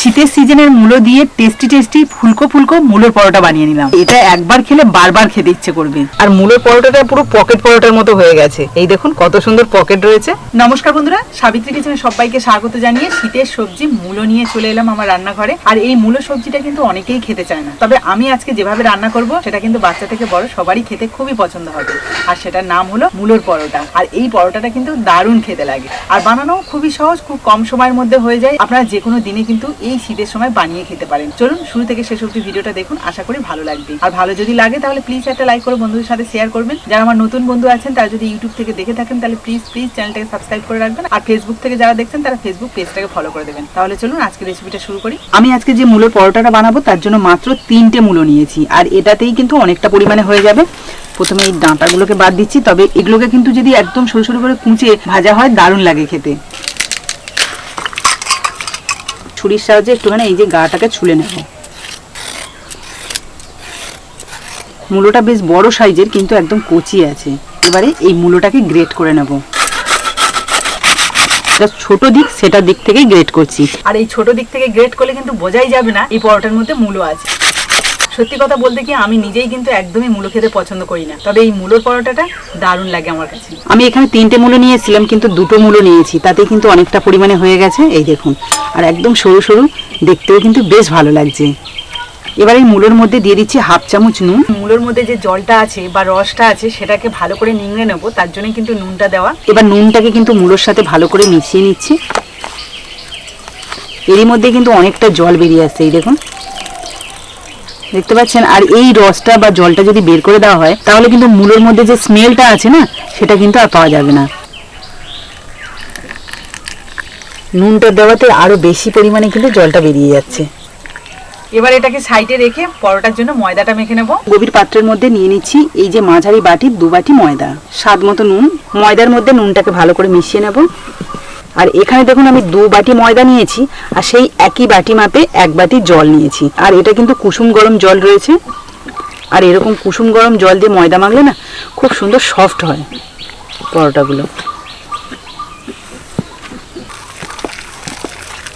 শীতের সিজনের মূলো দিয়ে টেস্টি টেস্টি ফুলকো ফুলকো মূলোর পরোটা বানিয়ে নিলাম। এটা একবার খেলে বারবার খেতে ইচ্ছে করবে। আর মূলোর পরোটাটা পুরো পকেট পরোটার মতো হয়ে গেছে। এই দেখুন কত সুন্দর পকেট রয়েছে। নমস্কার বন্ধুরা সাবিত্রী কিচেনে সবাইকে স্বাগত জানিয়ে শীতের সবজি মূলো নিয়ে চলে এলাম আমার রান্নাঘরে। আর এই মূলো সবজিটা কিন্তু অনেকেই খেতে চায় না। তবে আমি আজকে যেভাবে রান্না করব সেটা কিন্তু বাচ্চা থেকে বড় সবারই খেতে খুবই পছন্দ হবে। আর সেটার নাম হলো মূলোর পরোটা। আর এই পরোটাটা কিন্তু দারুণ খেতে লাগে। আর বানানো খুবই সহজ খুব কম সময়ের মধ্যে হয়ে যায়। আপনারা যে কোনো দিনে কিন্তু এই শীতের সময় বানিয়ে খেতে পারেন। চলুন, শুরু থেকে শেষ অব্দি ভিডিওটা দেখুন, আশা করি ভালো লাগবে। আর ভালো যদি লাগে, তাহলে প্লিজ একটা লাইক করে বন্ধুদের সাথে শেয়ার করবেন। যারা আমার নতুন বন্ধু আছেন, তারা যদি ইউটিউব থেকে দেখে থাকেন, তাহলে প্লিজ প্লিজ চ্যানেলটাকে সাবস্ক্রাইব করে রাখবেন। আর ফেসবুক থেকে যারা দেখছেন, তারা ফেসবুক পেজটাকে ফলো করে দেবেন। তাহলে চলুন আজকে রেসিপিটা শুরু করি। আমি আজকে যে মূলোর পরোটাটা বানাবো, তার জন্য মাত্র তিনটে মূলো নিয়েছি। আর এটাতেই কিন্তু অনেকটা পরিমাণে হয়ে যাবে। প্রথমে এই ডাঁটাগুলোকে বাদ দিচ্ছি, তবে এগুলোকে কিন্তু যদি একদম সরু সরু করে কুঁচে ভাজা হয়, দারুণ লাগে খেতে। ছুরির সাহায্যে একটুখানি এই যে গাটাকে ছুলে নেব। মূলোটা বেশ বড় সাইজের, কিন্তু একদম কচি আছে। এবারে এই মূলোটাকে গ্রেট করে নেব। ছোট দিক, সেটা দিক থেকেই গ্রেট করছি। আর এই ছোট দিক থেকে গ্রেট করলে কিন্তু বোঝাই যাবে না, এই পরোটার মধ্যে মূলো আছে। সত্যি কথা বলতে কি আমি নিজেই কিন্তু একদমই মূলো খেতে পছন্দ করি না। তবে এই মূলোর পরোটাটা দারুণ লাগে আমার কাছে। আমি এখানে তিনটে মূলো নিয়েছিলাম কিন্তু দুটো মূলো নিয়েছি। তাতে কিন্তু অনেকটা পরিমাণে হয়ে গেছে এই দেখুন। আর একদম সরু সরু দেখতেও কিন্তু বেশ ভালো লাগছে। এবার এই মূলোর মধ্যে দিয়ে দিচ্ছি হাফ চামচ নুন। মূলোর মধ্যে যে জলটা আছে বা রসটা আছে সেটাকে ভালো করে নিংড়ে নেব তার জন্য কিন্তু নুনটা দেওয়া। এবার নুনটাকে কিন্তু মূলোর সাথে ভালো করে মিশিয়ে নিচ্ছি। এরই মধ্যে কিন্তু অনেকটা জল বেরিয়ে আসছে এই দেখুন। দেখতে পাচ্ছেন? আর এই রসটা বা জলটা যদি বের করে দেওয়া হয় তাহলে কিন্তু মূলের মধ্যে যে স্মেলটা আছে না সেটা কিন্তু আর পাওয়া যাবে না। নুনটা দেওয়াতে আরও বেশি পরিমাণে কিন্তু জলটা বেরিয়ে যাচ্ছে। এবার এটাকে সাইডে রেখে পরোটার জন্য ময়দাটা মেখে নেব। গভীর পাত্রের মধ্যে নিয়ে নিচ্ছি এই যে মাঝারি বাটির দু বাটি ময়দা। স্বাদ মতো নুন। ময়দার মধ্যে নুনটাকে ভালো করে মিশিয়ে নেব। আর এখানে দেখুন আমি দু বাটি ময়দা নিয়েছি আর সেই একই বাটি মাপে এক বাটি জল নিয়েছি। আর এটা কিন্তু কুসুম গরম জল রয়েছে। আর এরকম কুসুম গরম জল দিয়ে ময়দা মাখলে না খুব সুন্দর সফট হয় পরোটাগুলো।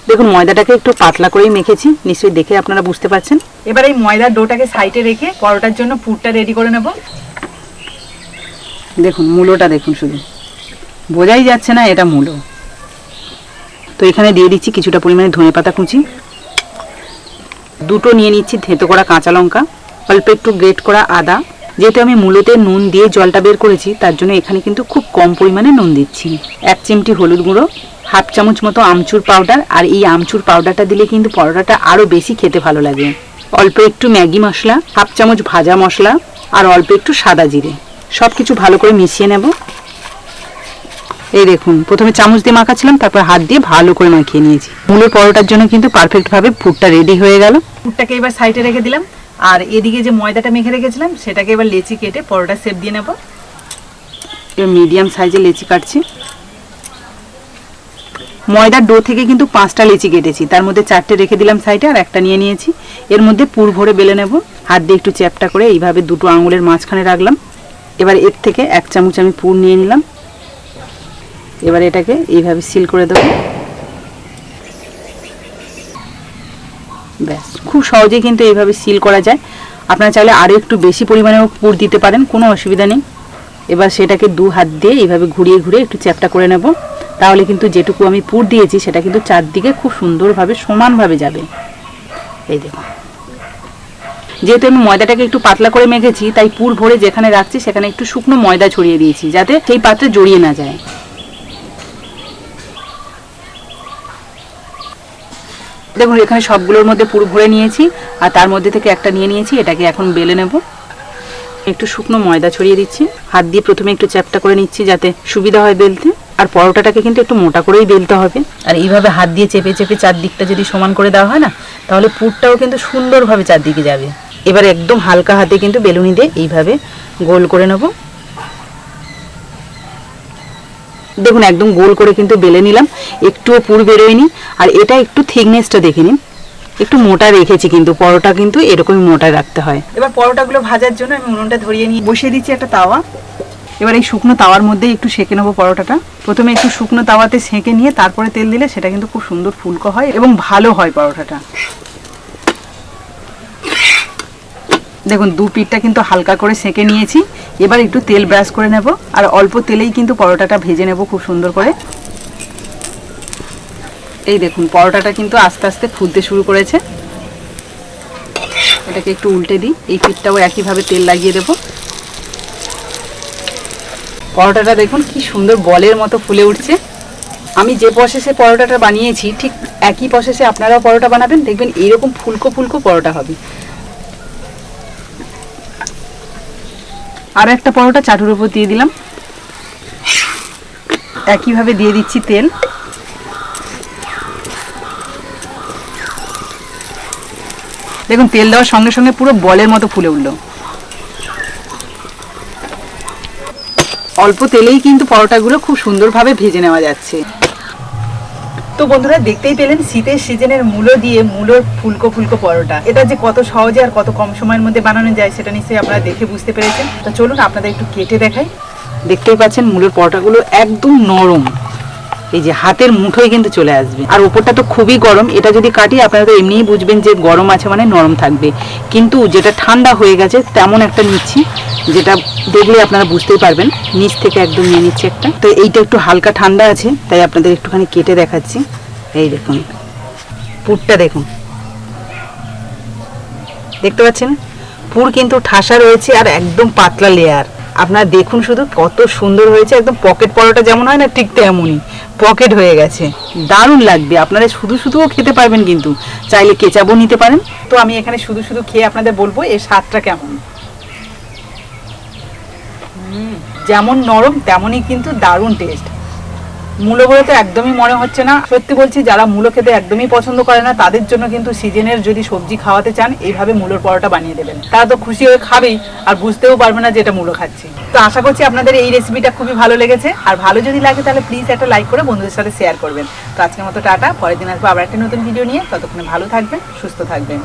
দেখুন ময়দাটাকে একটু পাতলা করেই মেখেছি নিশ্চয়ই দেখে আপনারা বুঝতে পারছেন। এবার এই ময়দার ডোটাকে সাইডে রেখে পরোটার জন্য পুরটা রেডি করে নেব। দেখুন মূলোটা দেখুন শুধু। বোঝাই যাচ্ছে না এটা মূলো। তো এখানে দিয়ে দিচ্ছি কিছুটা পরিমাণে ধনে পাতা কুচি। দুটো নিয়ে নিচ্ছি থেতো করা কাঁচা লঙ্কা, অল্প একটু গ্রেট করা আদা। যেহেতু আমি মূলোতে নুন দিয়ে জলটা বের করেছি, তার জন্য এখানে কিন্তু খুব কম পরিমাণে নুন দিচ্ছি। এক চিমটি হলুদ গুঁড়ো, হাফ চামচ মতো আমচুর পাউডার, আর এই আমচুর পাউডারটা দিলে কিন্তু পরোটাটা আরও বেশি খেতে ভালো লাগে। অল্প একটু ম্যাগি মশলা, হাফ চামচ ভাজা মশলা, আর অল্প একটু সাদা জিরে। সব কিছু ভালো করে মিশিয়ে নেব। এই দেখুন প্রথমে চামচ দিয়ে মাখাচ্ছিলাম তারপর হাত দিয়ে ভালো করে মাখিয়ে নিয়েছি। মূলের পরোটার জন্য কিন্তু পারফেক্ট ভাবে পুরটা রেডি হয়ে গেল। পুরটাকে এবার সাইডে রেখে দিলাম। আর এদিকে যে ময়দাটা মেখে রেখেছিলাম সেটাকে এবার লেচি কেটে পরোটা শেপ দিয়ে নেব। এবার মিডিয়াম সাইজে লেচি কাটছি। ময়দার ডো থেকে কিন্তু পাঁচটা লেচি কেটেছি। তার মধ্যে চারটে রেখে দিলাম সাইডে আর একটা নিয়ে নিয়েছি। এর মধ্যে পুর ভরে বেলে নেব। হাত দিয়ে একটু চ্যাপটা করে এইভাবে দুটো আঙুলের মাঝখানে রাখলাম। এবার এর থেকে এক চামচ আমি পুর নিয়ে নিলাম। এবার এটাকে এইভাবে সিল করে দেবো। ব্যাস, খুব সহজেই কিন্তু এইভাবে সিল করা যায়। আপনারা চাইলে আরও একটু বেশি পরিমাণেও পুর দিতে পারেন, কোনো অসুবিধা নেই। এবার সেটাকে দু হাত দিয়ে এইভাবে ঘুরিয়ে ঘুরিয়ে একটু চ্যাপটা করে নেব। তাহলে কিন্তু যেটুকু আমি পুর দিয়েছি, সেটা কিন্তু চারদিকে খুব সুন্দরভাবে, সমানভাবে যাবে। এই দেখুন যেহেতু আমি ময়দাটাকে একটু পাতলা করে মেখেছি, তাই পুর ভরে যেখানে রাখছি, সেখানে একটু শুকনো ময়দা ছড়িয়ে দিয়েছি, যাতে সেই পাত্রে জড়িয়ে না যায়। দেখুন, এখানে সবগুলোর মধ্যে পুরো ভরে নিয়েছি, আর তার মধ্যে থেকে একটা নিয়ে নিয়েছি, এটাকে এখন বেলে নেব। একটু শুকনো ময়দা ছড়িয়ে দিচ্ছি। হাত দিয়ে প্রথমে একটু চ্যাপটা করে নিচ্ছি যাতে সুবিধা হয় বেলতে। আর পরোটাটাকে কিন্তু একটু মোটা করেই বেলতে হবে। আর এইভাবে হাত দিয়ে চেপে চেপে চারদিকটা যদি সমান করে দেওয়া হয় না, তাহলে পুরটাও কিন্তু সুন্দরভাবে চারদিকে যাবে। এবার একদম হালকা হাতে কিন্তু বেলুনি দিয়ে এইভাবে গোল করে নেব। দেখুন, একদম গোল করে কিন্তু বেলে নিলাম। একটুও পুর বেরোয়নি। আর এটা একটু থিকনেসটা দেখে নিন। একটু মোটা রেখেছি কিন্তু, পরোটা কিন্তু এরকমই মোটা রাখতে হয়। এবার পরোটাগুলো ভাজার জন্য আমি উনুনটা ধরিয়ে নিয়ে বসিয়ে দিচ্ছি একটা তাওয়া। এবার এই শুকনো তাওয়ার মধ্যেই একটু সেঁকে নেব পরোটাটা। প্রথমে একটু শুকনো তাওয়াতে সেঁকে নিয়ে তারপরে তেল দিলে সেটা কিন্তু খুব সুন্দর ফুলকো হয় এবং ভালো হয় পরোটাটা। দেখুন, দু পিঠটা কিন্তু হালকা করে সেঁকে নিয়েছি। এবার একটু তেল ব্রাশ করে নেব, আর অল্প তেলেই কিন্তু পরোটাটা ভেজে নেব খুব সুন্দর করে। এই দেখুন, পরোটাটা কিন্তু আস্তে আস্তে ফুলতে শুরু করেছে। এটাকে একটু উল্টে দিই, এই পিঠটাও একইভাবে তেল লাগিয়ে দেবো। পরোটাটা দেখুন কি সুন্দর বলের মতো ফুলে উঠছে। আমি যে প্রসেসে পরোটাটা বানিয়েছি, ঠিক একই প্রসেসে আপনারাও পরোটা বানাবেন, দেখবেন এইরকম ফুলকো ফুলকো পরোটা হবে। আর একটা পরোটা চাটুর উপর দিয়ে দিলাম। একইভাবে দিয়ে দিচ্ছি তেল। দেখুন, তেল দেওয়ার সঙ্গে সঙ্গে পুরো বলের মতো ফুলে উঠল। অল্প তেলেই কিন্তু পরোটাগুলো খুব সুন্দরভাবে ভেজে নেওয়া যাচ্ছে। তো বন্ধুরা, দেখতেই পেলেন শীতের সিজনের মূলো দিয়ে মূলোর ফুলকো ফুলকো পরোটা। এটা যে কত সহজে আর কত কম সময়ের মধ্যে বানানো যায়, সেটা নিশ্চয়ই আপনারা দেখে বুঝতে পেরেছেন। তো চলুন, আপনাদের একটু কেটে দেখাই। দেখতেই পাচ্ছেন, মূলোর পরোটাগুলো একদম নরম। এই যে হাতের মুঠোয় কিন্তু চলে আসবে। আর ওপরটা তো খুবই গরম, এটা যদি কাটি আপনারা তো এমনিই বুঝবেন যে গরম আছে মানে নরম থাকবে। কিন্তু যেটা ঠান্ডা হয়ে গেছে, তেমন একটা নিচ্ছি, যেটা দেখলে আপনারা বুঝতেই পারবেন, নিচ থেকে একদম নিয়ে নিচ্ছি একটা। তো এইটা একটু হালকা ঠান্ডা আছে, তাই আপনাদের একটুখানি কেটে দেখাচ্ছি। এই দেখুন, পুরটা দেখুন। দেখতে পাচ্ছেন? পুর কিন্তু ঠাসা রয়েছে আর একদম পাতলা লেয়ার আপনারা দেখুন শুধু কত সুন্দর হয়েছে, একদম পকেট পরোটা যেমন হয় না, ঠিক তেমনই পকেট হয়ে গেছে। দারুণ লাগবে, আপনারা শুধু শুধুও খেতে পারবেন কিন্তু। চাইলে কেচাবও নিতে পারেন। তো আমি এখানে শুধু শুধু খেয়ে আপনাদের বলব, এর স্বাদটা কেমন? যেমন নরম, তেমনই কিন্তু দারুণ টেস্ট মূলো বলে তো একদমই মনে হচ্ছে না। সত্যি বলছি, যারা মূলো খেতে একদমই পছন্দ করে না, তাদের জন্য কিন্তু সিজনের যদি সবজি খাওয়াতে চান, এইভাবে মূলোর পরোটা বানিয়ে দেবেন। তারা তো খুশি হয়ে খাবেই, আর বুঝতেও পারবে না যে এটা মূলো খাচ্ছি। তো আশা করছি আপনাদের এই রেসিপিটা খুবই ভালো লেগেছে। আর ভালো যদি লাগে, তাহলে প্লিজ একটা লাইক করে বন্ধুদের সাথে শেয়ার করবেন। তো আজকের মতো টাটা, পরের দিন আসব আবার একটা নতুন ভিডিও নিয়ে। ততক্ষণে ভালো থাকবেন, সুস্থ থাকবেন।